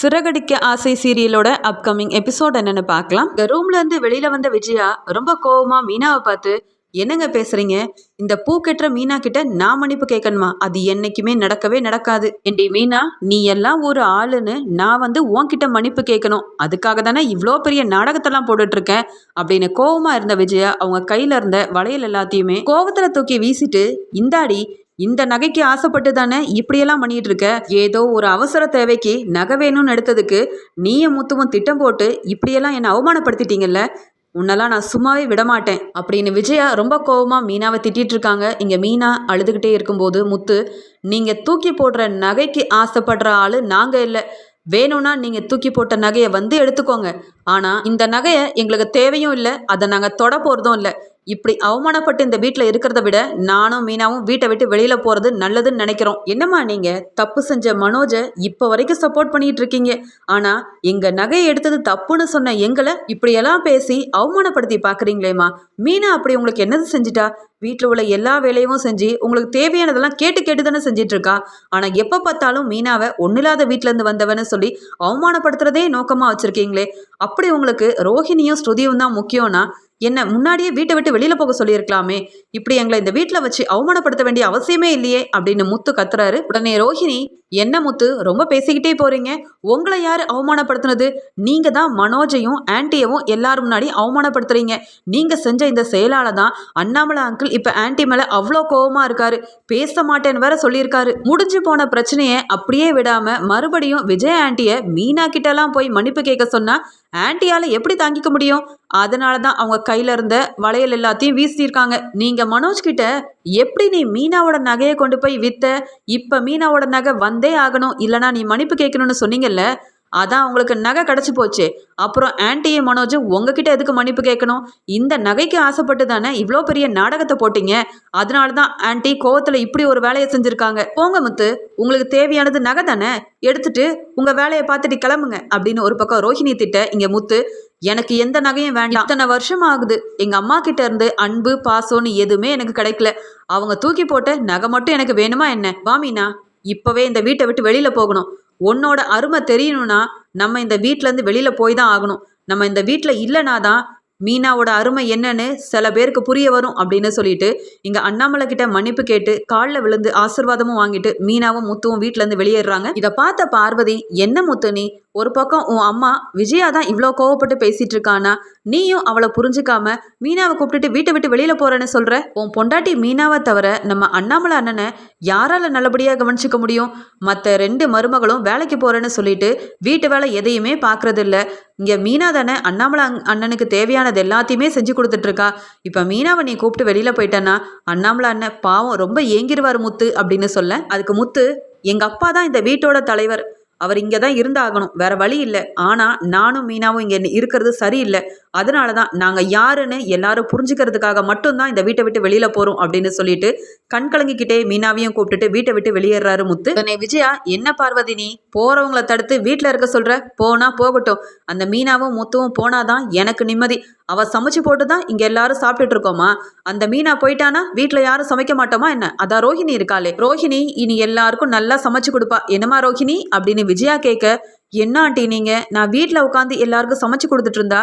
சிறகடிக்க ஆசை சீரியலோட upcoming episode என்னன்னு பார்க்கலாம். இந்த ரூம்ல இருந்து வெளியில வந்த விஜயா ரொம்ப கோவமா மீனாவை பார்த்து என்னங்க பேசுறீங்க? இந்த பூ கெட்டுற மீனா கிட்ட நான் மன்னிப்பு கேட்கணுமா அது என்னைக்குமே நடக்கவே நடக்காது. என்டி மீனா நீ எல்லாம் ஒரு ஆளுன்னு நான் வந்து உன்கிட்ட மன்னிப்பு கேட்கணும் அதுக்காக தானே இவ்வளோ பெரிய நாடகத்தெல்லாம் போட்டுட்டு இருக்கேன் அப்படின்னு கோவமா இருந்த விஜயா அவங்க கையில இருந்த வளையல் எல்லாத்தையுமே கோவத்துல தூக்கி வீசிட்டு இந்தாடி இந்த நகைக்கு ஆசைப்பட்டு தானே இப்படியெல்லாம் பண்ணிட்டு இருக்க ஏதோ ஒரு அவசர தேவைக்கு நகை வேணும்னு எடுத்ததுக்கு நீயும் முத்துவும் திட்டம் போட்டு இப்படியெல்லாம் என்னை அவமானப்படுத்திட்டீங்கல்ல? உன்னெல்லாம் நான் சும்மாவே விடமாட்டேன் அப்படின்னு விஜயா ரொம்ப கோவமா மீனாவை திட்டிட்டு இருக்காங்க இங்க மீனா அழுதுகிட்டே இருக்கும்போது முத்து நீங்க தூக்கி போடுற நகைக்கு ஆசைப்படுற ஆளு நாங்க இல்லை. வேணும்னா நீங்க தூக்கி போட்ட நகையை வந்து எடுத்துக்கோங்க. ஆனா இந்த நகையை எங்களுக்கு தேவையும் இல்லை அதை நாங்கள் தொட போறதும் இல்லை. இப்படி அவமானப்பட்டு இந்த வீட்டில் இருக்கிறத விட நானும் மீனாவும் வீட்டை விட்டு வெளியில போறது நல்லதுன்னு நினைக்கிறோம். என்னம்மா நீங்க? தப்பு செஞ்ச மனோஜை இப்போ வரைக்கும் சப்போர்ட் பண்ணிட்டு இருக்கீங்க. ஆனா எங்க நகையை எடுத்தது தப்புன்னு சொன்ன எங்களை இப்படியெல்லாம் பேசி அவமானப்படுத்தி பாக்குறீங்களேம்மா மீனா அப்படி உங்களுக்கு என்னது செஞ்சிட்டா? வீட்டில் உள்ள எல்லா வேலையும் செஞ்சு உங்களுக்கு தேவையானதெல்லாம் கேட்டு கேட்டு தானே செஞ்சிட்டு இருக்கா? ஆனால் எப்போ பார்த்தாலும் மீனாவை ஒன்னில்லாத வீட்டிலேருந்து வந்தவன்னு சொல்லி அவமானப்படுத்துறதே நோக்கமாக வச்சுருக்கீங்களே. அப்படி அப்படி உங்களுக்கு ரோஹிணியும் ஸ்ருதியும் தான் முக்கியம்னா என்ன முன்னாடியே வீட்டை விட்டு வெளியில போக சொல்லியிருக்கலாமே. இப்படி எங்களை இந்த வீட்டில் வச்சு அவமானப்படுத்த வேண்டிய அவசியமே இல்லையே அப்படின்னு முத்து கத்துறாரு. உடனே ரோஹிணி என்ன முத்து ரொம்ப பேசிக்கிட்டே போறீங்க. உங்களை யார் அவமானப்படுத்தினது? நீங்க தான் மனோஜையும் ஆன்ட்டியவும் எல்லாரும் முன்னாடி அவமானப்படுத்துறீங்க. நீங்க செஞ்ச இந்த செயலால தான் அண்ணாமலை அங்கிள் இப்ப ஆன்ட்டி மேல அவ்வளோ கோவமா இருக்காரு. பேச மாட்டேன்னு வேற சொல்லியிருக்காரு. முடிஞ்சு போன பிரச்சனையை அப்படியே விடாம மறுபடியும் விஜய் ஆன்ட்டிய மீனா கிட்டலாம் போய் மன்னிப்பு கேட்க சொன்னா ஆன்ட்டியால எப்படி தாங்கிக்க முடியும்? அதனால தான் அவங்க கையில் இருந்த வளையல் எல்லாத்தையும் வீசியிருக்காங்க. நீங்கள் மனோஜ் கிட்ட எப்படி நீ மீனாவோட நகையை கொண்டு போய் விற்ற இப்போ மீனாவோட நகை வந்தே ஆகணும். இல்லைனா நீ மன்னிப்பு கேட்கணும்னு சொன்னீங்கல்ல அதான் அவங்களுக்கு நகை கிடச்சி போச்சு. அப்புறம் ஆன்ட்டியும் மனோஜும் உங்ககிட்ட எதுக்கு மன்னிப்பு கேட்கணும்? இந்த நகைக்கு ஆசைப்பட்டு தானே இவ்வளோ பெரிய நாடகத்தை போட்டீங்க? அதனால தான் ஆன்டி கோவத்தில் இப்படி ஒரு வேலையை செஞ்சுருக்காங்க. போங்க முத்து உங்களுக்கு தேவையானது நகை தானே? எடுத்துட்டு உங்கள் வேலையை பார்த்துட்டு கிளம்புங்க அப்படின்னு ஒரு பக்கம் ரோஹிணி திட்ட இங்கே முத்து எனக்கு எந்த நகையும் வேண்டாம். இத்தனை வருஷம் ஆகுது. எங்க அம்மா கிட்ட இருந்து அன்பு பாசம்னு எதுவுமே எனக்கு கிடைக்கல. அவங்க தூக்கி போட்ட நகை மட்டும் எனக்கு வேணுமா என்ன? வாமினா இப்பவே இந்த வீட்டை விட்டு வெளியில போகணும். உன்னோட அருமை தெரியணும்னா நம்ம இந்த வீட்டிலேருந்து வெளியில் போய் தான் ஆகணும். நம்ம இந்த வீட்டில் இல்லைனா தான் மீனாவோட அருமை என்னன்னு சில பேருக்கு புரிய வரும் அப்படின்னு சொல்லிட்டு இங்க அண்ணாமலை கிட்ட மன்னிப்பு கேட்டு காலில் விழுந்து ஆசிர்வாதமும் வாங்கிட்டு மீனாவும் முத்துவும் வீட்டுல இருந்து வெளியேறாங்க இதை பார்த்த பார்வதி என்ன முத்து நீ? ஒரு பக்கம் உன் அம்மா விஜயா தான் இவ்வளோ கோவப்பட்டு பேசிட்டு இருக்கானா நீயும் அவளை புரிஞ்சுக்காம மீனாவை கூப்பிட்டுட்டு வீட்டை விட்டு வெளியில போறேன்னு சொல்ற? உன் பொண்டாட்டி மீனாவை தவிர நம்ம அண்ணாமலை அண்ணனை யாரால நல்லபடியா கவனிச்சுக்க முடியும்? மற்ற ரெண்டு மருமகளும் வேலைக்கு போறேன்னு சொல்லிட்டு வீட்டு வேலை எதையுமே பாக்குறது இல்ல இங்க மீனா தானே அண்ணாமலை அண்ணனுக்கு தேவையானது எல்லாத்தையுமே செஞ்சு கொடுத்துட்டு இருக்கா. இப்ப மீனாவை நீ கூப்பிட்டு வெளியில போயிட்டேன்னா அண்ணாமலை அண்ணன் பாவம் ரொம்ப ஏங்கிருவார் முத்து அப்படின்னு சொல்ல. அதுக்கு முத்து எங்க அப்பா தான் இந்த வீட்டோட தலைவர். அவர் இங்கே தான் இருந்தாகணும். வேற வழி இல்லை. ஆனால் நானும் மீனாவும் இங்கே இருக்கிறது சரியில்லை. அதனால தான் நாங்கள் யாருன்னு எல்லாரும் புரிஞ்சுக்கிறதுக்காக மட்டும்தான் இந்த வீட்டை விட்டு வெளியில் போகிறோம் அப்படின்னு சொல்லிட்டு கண் கலங்கிக்கிட்டே மீனாவையும் கூப்பிட்டுட்டு வீட்டை விட்டு வெளியேறாரு முத்து. உடனே விஜயா என்ன பார்வதி நீ? போகிறவங்கள தடுத்து வீட்டில் இருக்க சொல்கிற போனால் போகட்டும். அந்த மீனாவும் முத்துவும் போனாதான் எனக்கு நிம்மதி. அவ சமைச்சு போட்டு தான் இங்க எல்லாரும் சாப்பிட்டுட்டு இருக்கோமா அந்த மீனா போயிட்டானா? வீட்டுல யாரும் சமைக்க மாட்டோமா என்ன? அதான் ரோஹிணி இருக்காளே. ரோஹிணி இனி எல்லாருக்கும் நல்லா சமைச்சு கொடுப்பா. என்னமா ரோஹிணி? அப்படின்னு விஜயா கேட்க என்ன ஆண்டி நீங்க? நான் வீட்டில் உட்காந்து எல்லாருக்கும் சமைச்சு கொடுத்துட்டு இருந்தா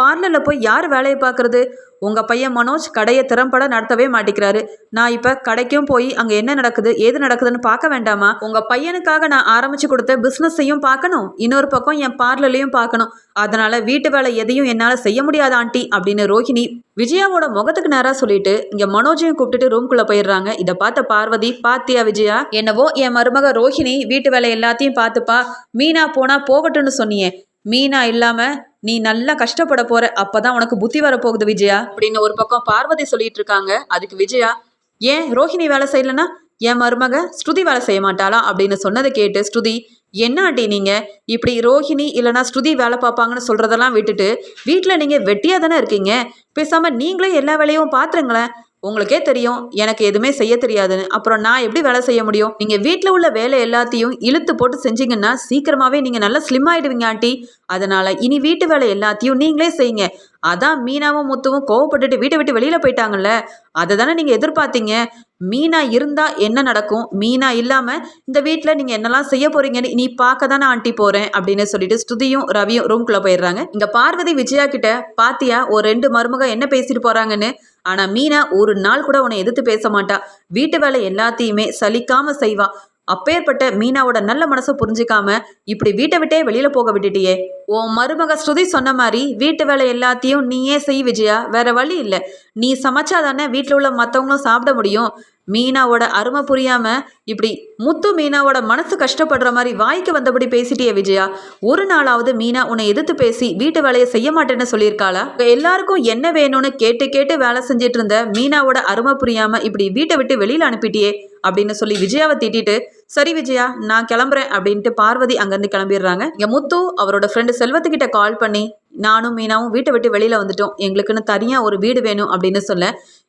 பார்லரில் போய் யார் வேலையை பார்க்குறது? உங்கள் பையன் மனோஜ் கடையை திறம்பட நடத்தவே மாட்டேங்கிறாரு நான் இப்போ கடைக்கும் போய் அங்கே என்ன நடக்குது ஏது நடக்குதுன்னு பார்க்க வேண்டாமா? உங்கள் பையனுக்காக நான் ஆரம்பித்து கொடுத்த பிஸ்னஸையும் பார்க்கணும். இன்னொரு பக்கம் என் பார்லர்லையும் பார்க்கணும். அதனால் வீட்டு வேலை எதையும் என்னால் செய்ய முடியாது ஆண்டி அப்படின்னு ரோஹிணி விஜயாவோட முகத்துக்கு நேராக சொல்லிட்டு இங்கே மனோஜையும் கூப்பிட்டுட்டு ரூம்குள்ளே போயிடுறாங்க. இதை பார்த்த பார்வதி பாத்தியா விஜயா? என்னவோ என் மருமக ரோஹிணி வீட்டு வேலை எல்லாத்தையும் பார்த்துப்பா. மீனா போனால் போகட்டும்னு சொன்னியே. மீனா இல்லாமல் நீ நல்லா கஷ்டப்பட போற அப்பதான் உனக்கு புத்தி வரப்போகுது விஜயா. அப்படின்னு ஒரு பக்கம் பார்வதி சொல்லிட்டு இருக்காங்க. அதுக்கு விஜயா ஏன் ரோஹிணி வேலை செய்யலனா என் மருமக ஸ்ருதி வேலை செய்ய மாட்டாளா? அப்படின்னு சொன்னதை கேட்டு ஸ்ருதி என்ன ஆண்டி நீங்க? இப்படி ரோஹிணி இல்லைனா ஸ்ருதி வேலை பார்ப்பாங்கன்னு சொல்றதெல்லாம் விட்டுட்டு வீட்டில் நீங்க வெட்டியா தானே இருக்கீங்க? பேசாம நீங்களே எல்லா வேலையும் பாத்துருங்களேன். உங்களுக்கே தெரியும் எனக்கு எதுவுமே செய்ய தெரியாதுன்னு. அப்புறம் நான் எப்படி வேலை செய்ய முடியும்? நீங்க வீட்டில் உள்ள வேலை எல்லாத்தையும் இழுத்து போட்டு செஞ்சீங்கன்னா சீக்கிரமாவே நீங்க நல்லா ஸ்லிம் ஆயிடுவீங்க ஆண்டி. அதனால இனி வீட்டு வேலை எல்லாத்தையும் நீங்களே செய்யுங்க. அதான் மீனாவும் முத்துவும் கோவப்பட்டுட்டு வீட்டை விட்டு வெளியில போயிட்டாங்கல்ல. அதை தானே நீங்க எதிர்பார்த்தீங்க? மீனா இருந்தா என்ன நடக்கும்? மீனா இல்லாம இந்த வீட்டில் நீங்க என்னெல்லாம் செய்ய போறீங்கன்னு நீ பார்க்க தானே ஆண்டி போறேன் அப்படின்னு சொல்லிட்டு ஸ்துதியும் ரவியும் ரூம்குள்ள போயிடுறாங்க. இங்க பார்வதி விஜயா கிட்ட பாத்தியா ஒரு ரெண்டு மருமக என்ன பேசிட்டு போறாங்கன்னு? ஆனா மீனா ஒரு நாள் கூட உன்னை எதிர்த்து பேச மாட்டா. வீட்டு வேலை எல்லாத்தையுமே சலிக்காம செய்வா. அப்பேற்பட்ட மீனாவோட நல்ல மனசை புரிஞ்சிக்காம இப்படி வீட்டை விட்டே வெளியில போக விட்டுட்டியே. உன் மருமக ஸ்ருதி சொன்ன மாதிரி வீட்டு வேலை எல்லாத்தையும் நீயே செய் விஜயா. வேற வழி இல்லை. நீ சமைச்சா தானே வீட்டில் உள்ள மற்றவங்களும் சாப்பிட முடியும். மீனாவோட அருமை புரியாம இப்படி முத்து மீனாவோட மனசு கஷ்டப்படுற மாதிரி வாய்க்கு வந்தபடி பேசிட்டியே விஜயா. ஒரு நாளாவது மீனா உன்னை எதிர்த்து பேசி வீட்டு வேலையை செய்ய மாட்டேன்னு சொல்லியிருக்காளா? எல்லாருக்கும் என்ன வேணும்னு கேட்டு கேட்டு வேலை செஞ்சிட்டு இருந்த மீனாவோட அருமை புரியாம இப்படி வீட்டை விட்டு வெளியில அனுப்பிட்டியே அப்படின்னு சொல்லி விஜயாவை திட்டிட்டு சரி விஜயா நான் கிளம்புறேன் அப்படின்ட்டு பார்வதி அங்கேருந்து கிளம்பிடுறாங்க. இங்கே முத்து அவரோட ஃப்ரெண்டு செல்வத்துக்கிட்ட கால் பண்ணி நானும் மீனாவும் வீட்டை விட்டு வெளியில் வந்துட்டோம். எங்களுக்குன்னு தனியாக ஒரு வீடு வேணும் அப்படின்னு சொல்ல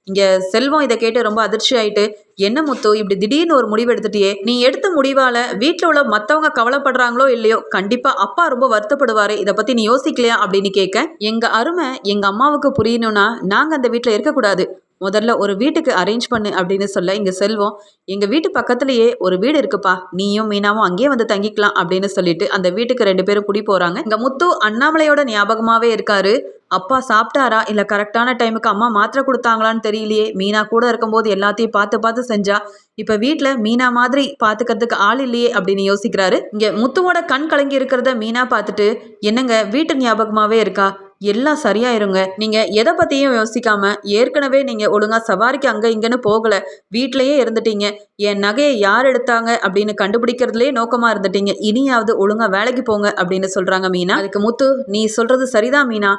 இங்கே செல்வம் இதை கேட்டு ரொம்ப அதிர்ச்சி ஆயிட்டு என்ன முத்து இப்படி திடீர்னு ஒரு முடிவு எடுத்துட்டியே? நீ எடுத்த முடிவால் வீட்டில் உள்ள மற்றவங்க கவலைப்படுறாங்களோ இல்லையோ? கண்டிப்பாக அப்பா ரொம்ப வருத்தப்படுவார். இதை பற்றி நீ யோசிக்கலையா? அப்படின்னு கேட்க எங்கள் அருமை எங்கள் அம்மாவுக்கு புரியணும்னா நாங்கள் அந்த வீட்டில் இருக்கக்கூடாது. முதல்ல ஒரு வீட்டுக்கு அரேஞ்ச் பண்ணு அப்படின்னு சொல்ல இங்கே செல்வம் எங்கள் வீட்டு பக்கத்துலேயே ஒரு வீடு இருக்குப்பா நீயும் மீனாவும் அங்கேயே வந்து தங்கிக்கலாம் அப்படின்னு சொல்லிட்டு அந்த வீட்டுக்கு ரெண்டு பேரும் குடி போகிறாங்க இங்கே முத்து அண்ணாமலையோட ஞாபகமாகவே இருக்காரு. அப்பா சாப்பிட்டாரா? இல்லை கரெக்டான டைமுக்கு அம்மா மாத்திரை கொடுத்தாங்களான்னு தெரியலையே. மீனா கூட இருக்கும்போது எல்லாத்தையும் பார்த்து பார்த்து செஞ்சா. இப்போ வீட்டில் மீனா மாதிரி பார்த்துக்கிறதுக்கு ஆள் இல்லையே அப்படின்னு யோசிக்கிறாரு. இங்கே முத்துவோட கண் கலங்கி இருக்கிறத மீனா பார்த்துட்டு என்னங்க வீட்டு ஞாபகமாகவே இருக்கா? எல்லாம் சரியாயிருங்க. நீங்கள் எதை பற்றியும் யோசிக்காம ஏற்கனவே நீங்கள் ஒழுங்காக சவாரிக்கு அங்கே இங்கேன்னு போகலை. வீட்டிலையே இருந்துட்டீங்க. என் நகையை யார் எடுத்தாங்க அப்படின்னு கண்டுபிடிக்கிறதுலே நோக்கமாக இருந்துட்டீங்க. இனியாவது ஒழுங்காக வேலைக்கு போங்க அப்படின்னு சொல்கிறாங்க மீனா. அதுக்கு முத்து நீ சொல்கிறது சரிதான் மீனா.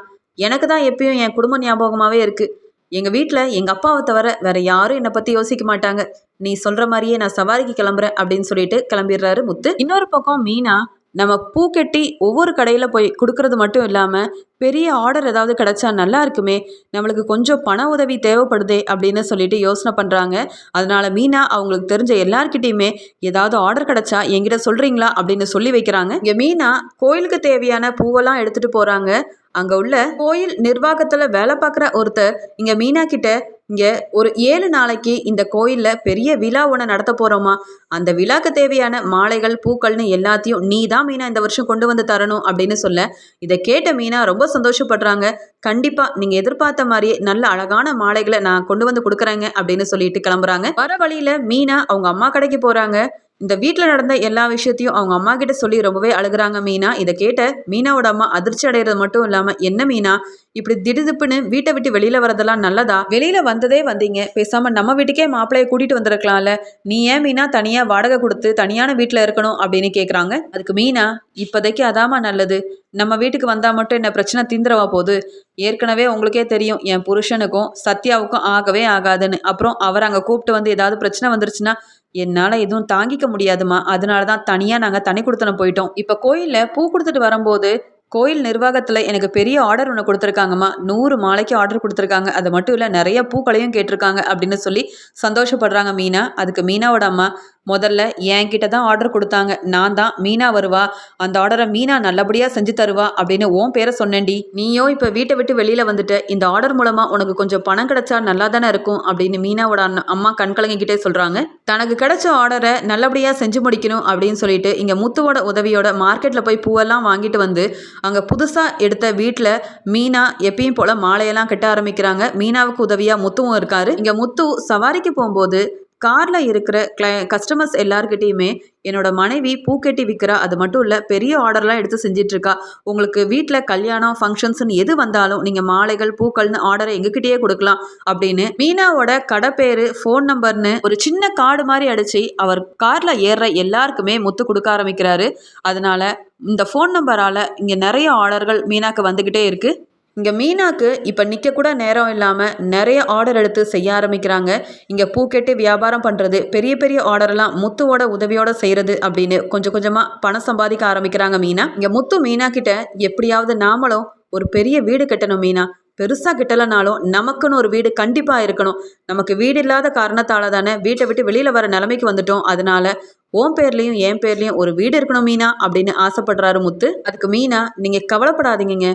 எனக்கு தான் எப்பயும் என் குடும்ப ஞாபகமாகவே இருக்குது எங்கள் வீட்டில் எங்கள் அப்பாவை தவிர வேறு யாரும் என்னை பற்றி யோசிக்க மாட்டாங்க. நீ சொல்கிற மாதிரியே நான் சவாரிக்கு கிளம்புறேன் அப்படின்னு சொல்லிட்டு கிளம்பிடுறாரு முத்து. இன்னொரு பக்கம் மீனா நம்ம பூ கட்டி ஒவ்வொரு கடையில் போய் கொடுக்கறது மட்டும் இல்லாமல் பெரிய ஆர்டர் ஏதாவது கிடைச்சா நல்லா இருக்குமே நம்மளுக்கு கொஞ்சம் பண உதவி தேவைப்படுதே அப்படின்னு சொல்லிட்டு யோசனை பண்ணுறாங்க அதனால மீனா அவங்களுக்கு தெரிஞ்ச எல்லார்கிட்டையுமே ஏதாவது ஆர்டர் கிடைச்சா என்கிட்ட சொல்கிறீங்களா அப்படின்னு சொல்லி வைக்கிறாங்க. இங்கே மீனா கோயிலுக்கு தேவையான பூவெல்லாம் எடுத்துகிட்டு போகிறாங்க அங்கே உள்ள கோயில் நிர்வாகத்தில் வேலை பார்க்குற ஒருத்தர் இங்கே மீனா கிட்ட இங்கே ஒரு ஏழு நாளைக்கு இந்த கோயிலில் பெரிய விழா ஒன்று நடத்த போகிறோமா அந்த விழாக்கு தேவையான மாலைகள் பூக்கள்னு எல்லாத்தையும் நீ தான் மீனா இந்த வருஷம் கொண்டு வந்து தரணும் அப்படின்னு சொல்ல இதை கேட்ட மீனா ரொம்ப சந்தோஷப்படுறாங்க. கண்டிப்பாக நீங்கள் எதிர்பார்த்த மாதிரியே நல்ல அழகான மாலைகளை நான் கொண்டு வந்து கொடுக்குறேங்க அப்படின்னு சொல்லிட்டு கிளம்புறாங்க. வர வழியில் மீனா அவங்க அம்மா கடைக்கு போகிறாங்க இந்த வீட்டில் நடந்த எல்லா விஷயத்தையும் அவங்க அம்மா கிட்ட சொல்லி ரொம்பவே அழுகுறாங்க மீனா. இதை கேட்ட மீனாவோட அம்மா அதிர்ச்சி அடைகிறது மட்டும் இல்லாமல் என்ன மீனா? இப்படி திடுதுப்புன்னு வீட்டை விட்டு வெளியில வரதெல்லாம் நல்லதா? வெளியில வந்ததே வந்தீங்க. பேசாம நம்ம வீட்டுக்கே மாப்பிளைய கூட்டிட்டு வந்திருக்கலாம்ல. நீ ஏன் மீனா தனியா வாடகை கொடுத்து தனியான வீட்டில் இருக்கணும்? அப்படின்னு கேட்குறாங்க அதுக்கு மீனா இப்போதைக்கு அதாமா நல்லது. நம்ம வீட்டுக்கு வந்தால் மட்டும் என்ன பிரச்சனை தீந்துரவா போகுது? ஏற்கனவே உங்களுக்கே தெரியும் என் புருஷனுக்கும் சத்யாவுக்கும் ஆகவே ஆகாதுன்னு. அப்புறம் அவர் அங்கே கூப்பிட்டு வந்து ஏதாவது பிரச்சனை வந்துருச்சுன்னா என்னால் எதுவும் தாங்கிக்க முடியாதுமா அதனால தான் தனியாக நாங்கள் தனி கொடுத்தனம் போயிட்டோம். இப்போ கோயிலில் பூ கொடுத்துட்டு வரும்போது கோயில் நிர்வாகத்தில் எனக்கு பெரிய ஆர்டர் ஒன்று கொடுத்துருக்காங்கம்மா. நூறு மாலைக்கு ஆர்டர் கொடுத்துருக்காங்க. அது மட்டும் இல்லை நிறைய பூக்களையும் கேட்டிருக்காங்க அப்படின்னு சொல்லி சந்தோஷப்படுறாங்க மீனா. அதுக்கு மீனாவோட அம்மா முதல்ல என்கிட்ட தான் ஆர்டர் கொடுத்தாங்க. நான் தான் மீனா வருவா. அந்த ஆர்டரை மீனா நல்லபடியாக செஞ்சு தருவா அப்படின்னு ஓன் பேரை சொன்னேன்டி. நீயோ இப்போ வீட்டை விட்டு வெளியில் வந்துட்டு இந்த ஆர்டர் மூலமாக உனக்கு கொஞ்சம் பணம் கிடைச்சா நல்லா தானே இருக்கும் அப்படின்னு மீனாவோட அண்ணன் அம்மா கண்கலங்கிட்டே சொல்கிறாங்க தனக்கு கிடைச்ச ஆர்டரை நல்லபடியாக செஞ்சு முடிக்கணும் அப்படின்னு சொல்லிட்டு இங்கே முத்துவோட உதவியோட மார்க்கெட்டில் போய் பூவெல்லாம் வாங்கிட்டு வந்து அங்கே புதுசாக எடுத்த வீட்டில் மீனா எப்பயும் போல் மாலையெல்லாம் கட்ட ஆரம்பிக்கிறாங்க. மீனாவுக்கு உதவியாக முத்துவும் இருக்காரு. இங்கே முத்து சவாரிக்கு போகும்போது காரில் இருக்கிற கிளை கஸ்டமர்ஸ் எல்லாருக்கிட்டேயுமே என்னோட மனைவி பூக்கெட்டி விற்கிறா அது மட்டும் இல்லை பெரிய ஆர்டர்லாம் எடுத்து செஞ்சிட்ருக்கா. உங்களுக்கு வீட்டில் கல்யாணம் ஃபங்க்ஷன்ஸ்னு எது வந்தாலும் நீங்கள் மாலைகள் பூக்கள்னு ஆர்டரை எங்ககிட்டயே கொடுக்கலாம் அப்படின்னு மீனாவோட கடை பேர் ஃபோன் நம்பர்னு ஒரு சின்ன கார்டு மாதிரி அடித்து அவர் காரில் ஏறுற எல்லாருக்குமே முத்து கொடுக்க ஆரம்பிக்கிறாரு. அதனால் இந்த ஃபோன் நம்பரால் இங்கே நிறைய ஆர்டர்கள் மீனாக்கு வந்துக்கிட்டே இருக்குது இங்கே மீனாக்கு இப்போ நிற்கக்கூட நேரம் இல்லாமல் நிறைய ஆர்டர் எடுத்து செய்ய ஆரம்பிக்கிறாங்க. இங்கே பூக்கெட்டு வியாபாரம் பண்ணுறது பெரிய பெரிய ஆர்டரெல்லாம் முத்துவோட உதவியோட செய்கிறது அப்படின்னு கொஞ்சம் கொஞ்சமாக பணம் சம்பாதிக்க ஆரம்பிக்கிறாங்க மீனா. இங்கே முத்து மீனா கிட்ட எப்படியாவது நாமளும் ஒரு பெரிய வீடு கட்டணும் மீனா. பெருசாக கிட்டலைனாலும் நமக்குன்னு ஒரு வீடு கண்டிப்பாக இருக்கணும். நமக்கு வீடு இல்லாத காரணத்தால் தானே வீட்டை விட்டு வெளியில் வர நிலைமைக்கு வந்துட்டோம். அதனால ஓன் பேர்லேயும் என் பேர்லேயும் ஒரு வீடு இருக்கணும் மீனா அப்படின்னு ஆசைப்படுறாரு முத்து. அதுக்கு மீனா நீங்கள் கவலைப்படாதீங்க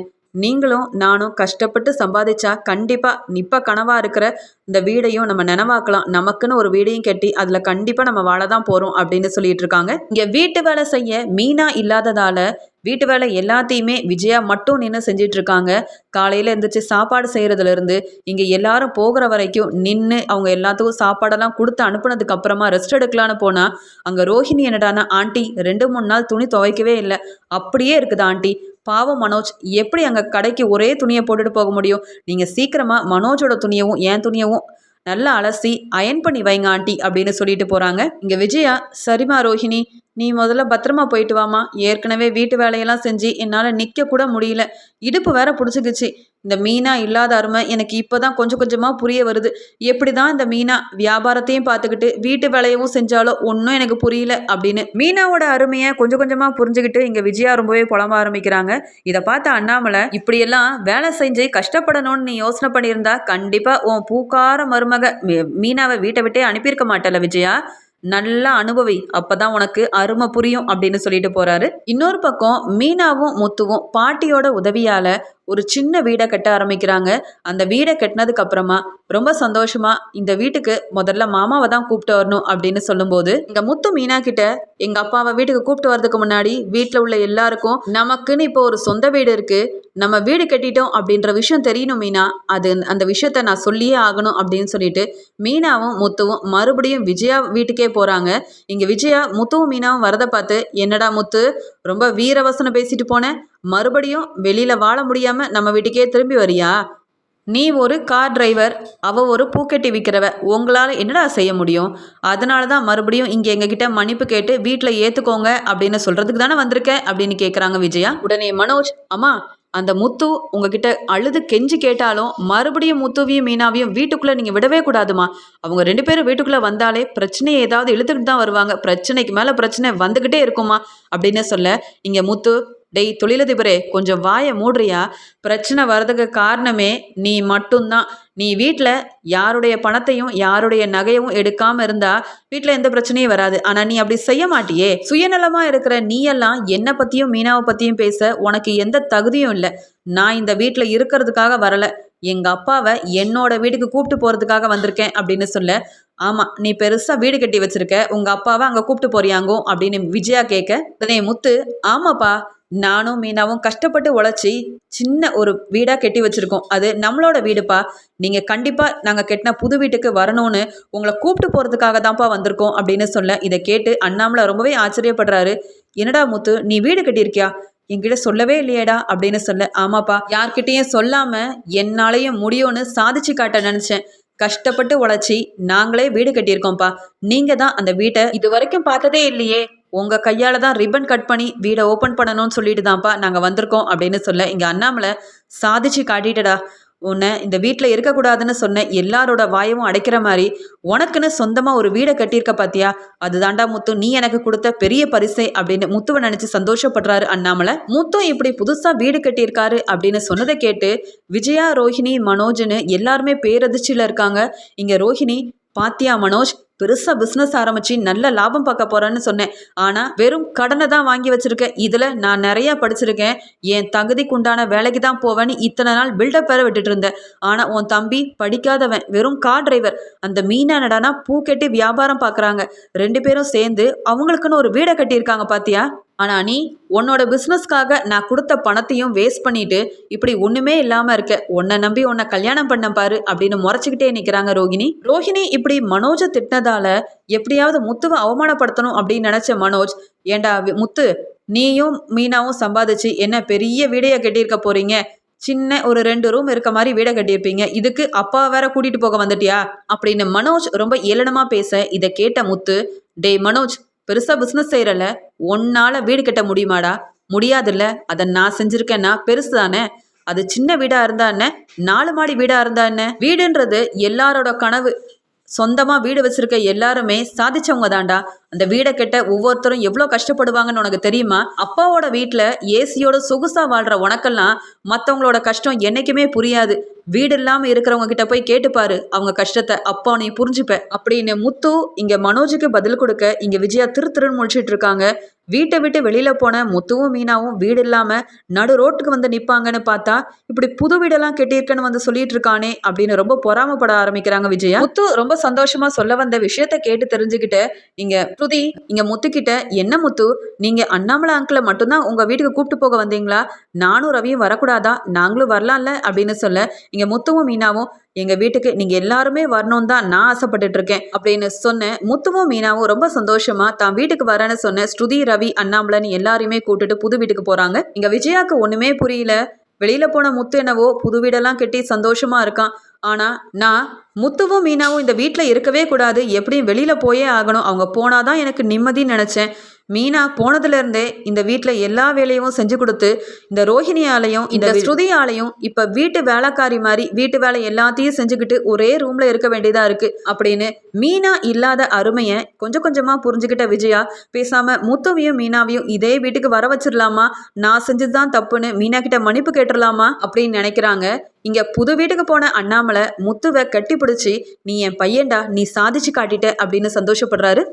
நீங்களும் நானும் கஷ்டப்பட்டு சம்பாதிச்சா கண்டிப்பாக நிப்ப கனவாக இருக்கிற இந்த வீடையும் நம்ம நினைவாக்கலாம். நமக்குன்னு ஒரு வீடையும் கட்டி அதில் கண்டிப்பாக நம்ம வாழ தான் போகிறோம் அப்படின்னு சொல்லிட்டு இருக்காங்க. இங்கே வீட்டு வேலை செய்ய மீனா இல்லாததால வீட்டு வேலை எல்லாத்தையுமே விஜயா மட்டும் நின்று செஞ்சிட்டு இருக்காங்க காலையில் எழுந்திரிச்சு சாப்பாடு செய்கிறதுலேருந்து இங்கே எல்லாரும் போகிற வரைக்கும் நின்று அவங்க எல்லாத்துக்கும் சாப்பாடெல்லாம் கொடுத்து அனுப்புனதுக்கு அப்புறமா ரெஸ்ட் எடுக்கலான்னு போனால் அங்கே ரோஹிணி என்னடானா ஆண்டி ரெண்டு மூணு நாள் துணி துவைக்கவே இல்லை. அப்படியே இருக்குது ஆண்டி. பாவம் மனோஜ் எப்படி அங்கே கடைக்கு ஒரே துணியை போட்டுட்டு போக முடியும்? நீங்கள் சீக்கிரமாக மனோஜோட துணியவும் என் துணியவும் நல்லா அலசி அயன் பண்ணி வைங்க ஆண்டி அப்படின்னு சொல்லிட்டு போகிறாங்க இங்கே விஜயா சரிம்மா ரோஹிணி நீ முதல்ல பத்திரமா போயிட்டு வாமா ஏற்கனவே வீட்டு வேலையெல்லாம் செஞ்சு என்னால் நிற்க கூட முடியல. இடுப்பு வேற பிடிச்சிக்கிச்சு. இந்த மீனா இல்லாத அருமை எனக்கு இப்போ தான் கொஞ்சம் கொஞ்சமாக புரிய வருது. எப்படி தான் இந்த மீனா வியாபாரத்தையும் பார்த்துக்கிட்டு வீட்டு வேலையவும் செஞ்சாலோ ஒன்றும் எனக்கு புரியல அப்படின்னு மீனாவோட அருமையை கொஞ்சம் கொஞ்சமாக புரிஞ்சுக்கிட்டு இங்கே விஜயா ரொம்பவே புலம்ப ஆரம்பிக்கிறாங்க. இதை பார்த்த அண்ணாமலை இப்படியெல்லாம் வேலை செஞ்சு கஷ்டப்படணும்னு நீ யோசனை பண்ணியிருந்தா கண்டிப்பாக உன் பூக்கார மருமக மீனாவை வீட்டை விட்டே அனுப்பியிருக்க மாட்டல விஜயா. நல்லா அனுபவி. அப்பதான் உனக்கு அருமை புரியும் அப்படின்னு சொல்லிட்டு போறாரு. இன்னொரு பக்கம் மீனாவும் முத்துவும் பாட்டியோட உதவியால ஒரு சின்ன வீடை கட்ட ஆரம்பிக்கிறாங்க. அந்த வீடை கட்டினதுக்கு அப்புறமா ரொம்ப சந்தோஷமா இந்த வீட்டுக்கு முதல்ல மாமாவை தான் கூப்பிட்டு வரணும் அப்படின்னு சொல்லும்போது இங்க முத்து மீனா கிட்ட எங்க அப்பாவை வீட்டுக்கு கூப்பிட்டு வரதுக்கு முன்னாடி வீட்டில் உள்ள எல்லாருக்கும் நமக்குன்னு இப்போ ஒரு சொந்த வீடு இருக்கு. நம்ம வீடு கட்டிட்டோம் அப்படின்ற விஷயம் தெரியணும் மீனா. அது அந்த விஷயத்த நான் சொல்லியே ஆகணும் அப்படின்னு சொல்லிட்டு மீனாவும் முத்துவும் மறுபடியும் விஜயா வீட்டுக்கே போறாங்க. இங்க விஜயா முத்துவும் மீனாவும் வரதை பார்த்து என்னடா முத்து ரொம்ப வீரவசனம் பேசிட்டு போனேன் மறுபடியும் வெளியில வாழ முடியாம நம்ம வீட்டுக்கே திரும்பி வரியா? நீ ஒரு கார் டிரைவர் அவ ஒரு பூக்கெட்டி விற்கிறவ உங்களால் என்னடா செய்ய முடியும்? அதனால தான் மறுபடியும் இங்கே எங்ககிட்ட மன்னிப்பு கேட்டு வீட்டில் ஏற்றுக்கோங்க அப்படின்னு சொல்கிறதுக்கு தானே வந்திருக்க? அப்படின்னு கேட்குறாங்க விஜயா. உடனே மனோஜ் அம்மா அந்த முத்து உங்ககிட்ட அழுது கெஞ்சி கேட்டாலும் மறுபடியும் முத்துவையும் மீனாவையும் வீட்டுக்குள்ளே நீங்கள் விடவே கூடாதுமா. அவங்க ரெண்டு பேரும் வீட்டுக்குள்ளே வந்தாலே பிரச்சனையை ஏதாவது இழுத்துக்கிட்டு தான் வருவாங்க. பிரச்சனைக்கு மேலே பிரச்சனை வந்துக்கிட்டே இருக்குமா அப்படின்னு சொல்ல இங்கே முத்து டேய் தொழிலதிபரே கொஞ்சம் வாயை மூடுறியா? பிரச்சனை வர்றதுக்கு காரணமே நீ மட்டும்தான். நீ வீட்டில் யாருடைய பணத்தையும் யாருடைய நகையும் எடுக்காமல் இருந்தா வீட்டில் எந்த பிரச்சனையும் வராது. ஆனால் நீ அப்படி செய்ய மாட்டியே. சுயநலமாக இருக்கிற நீ எல்லாம் என்னை பற்றியும் மீனாவை பற்றியும் பேச உனக்கு எந்த தகுதியும் இல்லை. நான் இந்த வீட்டில் இருக்கிறதுக்காக வரல. எங்கள் அப்பாவை என்னோட வீட்டுக்கு கூப்பிட்டு போகிறதுக்காக வந்திருக்கேன் அப்படின்னு சொல்ல ஆமாம் நீ பெருசாக வீடு கட்டி வச்சிருக்க. உங்கள் அப்பாவை அங்கே கூப்பிட்டு போறியாங்கோ? அப்படின்னு விஜயா கேட்க உடனே முத்து ஆமாப்பா. நானும் மீனாவும் கஷ்டப்பட்டு உழைச்சி சின்ன ஒரு வீடாக கட்டி வச்சுருக்கோம். அது நம்மளோட வீடுப்பா. நீங்கள் கண்டிப்பாக நாங்கள் கட்டின புது வீட்டுக்கு வரணும்னு உங்களை கூப்பிட்டு போகிறதுக்காக தான்ப்பா வந்திருக்கோம். அப்படின்னு சொல்ல இதை கேட்டு அண்ணாமலை ரொம்பவே ஆச்சரியப்படுறாரு. என்னடா முத்து நீ வீடு கட்டியிருக்கியா? என்கிட்ட சொல்லவே இல்லையேடா அப்படின்னு சொல்ல ஆமாப்பா யார்கிட்டயும் சொல்லாம என்னாலையும் முடியும்னு சாதிச்சு காட்ட நினைச்சேன். கஷ்டப்பட்டு உழைச்சி நாங்களே வீடு கட்டியிருக்கோம்ப்பா. நீங்க தான் அந்த வீட்டை இது வரைக்கும் பார்த்ததே இல்லையே. உங்க கையால தான் ரிப்பன் கட் பண்ணி வீடை ஓப்பன் பண்ணணும்னு சொல்லிட்டு தான்ப்பா நாங்க வந்திருக்கோம் அப்படின்னு சொல்ல இங்க அண்ணாமலை சாதிச்சு காட்டிட்டடா. உன்னை இந்த வீட்டில் இருக்கக்கூடாதுன்னு சொன்ன எல்லாரோட வாயவும் அடைக்கிற மாதிரி உனக்குன்னு சொந்தமாக ஒரு வீடை கட்டியிருக்க பார்த்தியா அது தாண்டா முத்து நீ எனக்கு கொடுத்த பெரிய பரிசை அப்படின்னு முத்துவை நினச்சி சந்தோஷப்படுறாரு அண்ணாமலை. முத்து இப்படி புதுசாக வீடு கட்டியிருக்காரு அப்படின்னு சொன்னதை கேட்டு விஜயா ரோஹிணி மனோஜ்னு எல்லாருமே பேரதிர்ச்சியில் இருக்காங்க. இங்கே ரோஹிணி பாத்தியா மனோஜ் பெருசா பிஸ்னஸ் ஆரம்பிச்சு நல்ல லாபம் பார்க்க போறேன்னு சொன்னேன். ஆனா வெறும் கடனை தான் வாங்கி வச்சிருக்கேன். இதுல நான் நிறைய படிச்சிருக்கேன். என் தகுதிக்கு உண்டான வேலைக்கு தான் போவேன்னு இத்தனை நாள் பில்டப் வேற விட்டுட்டு இருந்தேன். ஆனா உன் தம்பி படிக்காதவன் வெறும் கார் டிரைவர் அந்த மீனா நடனா பூ கட்டி வியாபாரம் பார்க்குறாங்க. ரெண்டு பேரும் சேர்ந்து அவங்களுக்குன்னு ஒரு வீடை கட்டியிருக்காங்க பாத்தியா? ஆனா நீ உன்னோட பிஸ்னஸ்க்காக நான் கொடுத்த பணத்தையும் வேஸ்ட் பண்ணிட்டு இப்படி ஒண்ணுமே இல்லாம இருக்க. உன்னை நம்பி உன்னை கல்யாணம் பண்ண பாரு அப்படின்னு முறைச்சிக்கிட்டே நிக்கிறாங்க ரோகிணி. ரோஹிணி இப்படி மனோஜை திட்டினதால எப்படியாவது முத்துவை அவமானப்படுத்தணும் அப்படின்னு நினைச்ச மனோஜ் ஏண்டா முத்து நீயும் மீனாவும் சம்பாதிச்சு என்ன பெரிய வீடையை கட்டியிருக்க போறீங்க? சின்ன ஒரு ரெண்டு ரூம் இருக்க மாதிரி வீடை கட்டியிருப்பீங்க. இதுக்கு அப்பா வேற கூட்டிட்டு போக வந்துட்டியா? அப்படின்னு மனோஜ் ரொம்ப ஏளனமா பேச இதை கேட்ட முத்து டேய் மனோஜ் பெருசா பிசினஸ் செய்யறல உன்னால வீடு கட்ட முடியுமாடா? முடியாதுல்ல. அதை நான் செஞ்சிருக்கேன்னா பெருசு தானே அது சின்ன வீடா இருந்தா என்ன? நாலு மாடி வீடா இருந்தா என்ன? வீடுன்றது எல்லாரோட கனவு. சொந்தமா வீடு வச்சிருக்க எல்லாருமே சாதிச்சவங்க தான்டா. அந்த வீடை கெட்ட ஒவ்வொருத்தரும் எவ்வளோ கஷ்டப்படுவாங்கன்னு உனக்கு தெரியுமா? அப்பாவோட வீட்டில் ஏசியோட சொகுசா வாழ்ற உனக்கெல்லாம் மற்றவங்களோட கஷ்டம் என்னைக்குமே புரியாது. வீடு இல்லாமல் இருக்கிறவங்க கிட்ட போய் கேட்டுப்பாரு அவங்க கஷ்டத்தை அப்போ நீ புரிஞ்சுப்ப. அப்படின்னு முத்து இங்க மனோஜுக்கு பதில் கொடுக்க இங்க விஜயா திரு திருன்னு முடிச்சிட்டு இருக்காங்க. வீட்டை விட்டு வெளியில போன முத்துவும் மீனாவும் வீடு இல்லாம நடு ரோட்டுக்கு வந்து நிப்பாங்கன்னு பார்த்தா இப்படி புது வீடெல்லாம் கெட்டியிருக்கேன்னு வந்து சொல்லிட்டு இருக்கானே அப்படின்னு ரொம்ப பொறாமப்பட ஆரம்பிக்கிறாங்க விஜயா. முத்து ரொம்ப சந்தோஷமா சொல்ல வந்த விஷயத்த கேட்டு தெரிஞ்சுக்கிட்டு இங்க ஸ்ருதி இங்க முத்துக்கிட்ட என்ன முத்து? நீங்க அண்ணாமலை அங்கிளை மட்டும்தான் உங்க வீட்டுக்கு கூப்பிட்டு போக வந்தீங்களா? நானும் ரவியும் வரக்கூடாதா? நாங்களும் வரலாம்ல? அப்படின்னு சொல்ல நீங்கள் முத்துவும் மீனாவும் எங்கள் வீட்டுக்கு நீங்கள் எல்லாருமே வரணும் தான் நான் ஆசைப்பட்டுட்டு இருக்கேன் அப்படின்னு சொன்னேன் முத்துவும் மீனாவும் ரொம்ப சந்தோஷமா தான் வீட்டுக்கு வரேன்னு சொன்ன ஸ்ருதி ரவி அண்ணாமலன் எல்லாரையுமே கூட்டுட்டு புது வீட்டுக்கு போகிறாங்க இங்கே விஜயாக்கு ஒன்றுமே புரியல. வெளியில் போன முத்து என்னவோ புது வீடெல்லாம் கட்டி சந்தோஷமாக இருக்கான். ஆனால் நான் முத்துவும் மீனாவும் இந்த வீட்டில் இருக்கவே கூடாது. எப்படியும் வெளியில் போயே ஆகணும். அவங்க போனாதான் எனக்கு நிம்மதின்னு நினச்சேன். மீனா போனதுலேருந்தே இந்த வீட்டில் எல்லா வேலையும் செஞ்சு கொடுத்து இந்த ரோஹிணியாலையும் இந்த ஸ்ருதியாலையும் இப்போ வீட்டு வேலைக்காரி மாதிரி வீட்டு வேலை எல்லாத்தையும் செஞ்சுக்கிட்டு ஒரே ரூமில் இருக்க வேண்டியதாக இருக்குது அப்படின்னு மீனா இல்லாத அருமையை கொஞ்சம் கொஞ்சமாக புரிஞ்சுக்கிட்ட விஜயா பேசாமல் முத்துவையும் மீனாவையும் இதே வீட்டுக்கு வர வச்சிடலாமா நான் செஞ்சது தான் தப்புன்னு மீனா கிட்ட மன்னிப்பு கேட்டுடலாமா அப்படின்னு நினைக்கிறாங்க. இங்க புது வீட்டுக்கு போன அண்ணாமலை முத்துவை கட்டி பிடிச்சி நீ என் பையன்டா நீ சாதிச்சு காட்டிட்ட அப்படின்னு சந்தோஷப்படுறாரு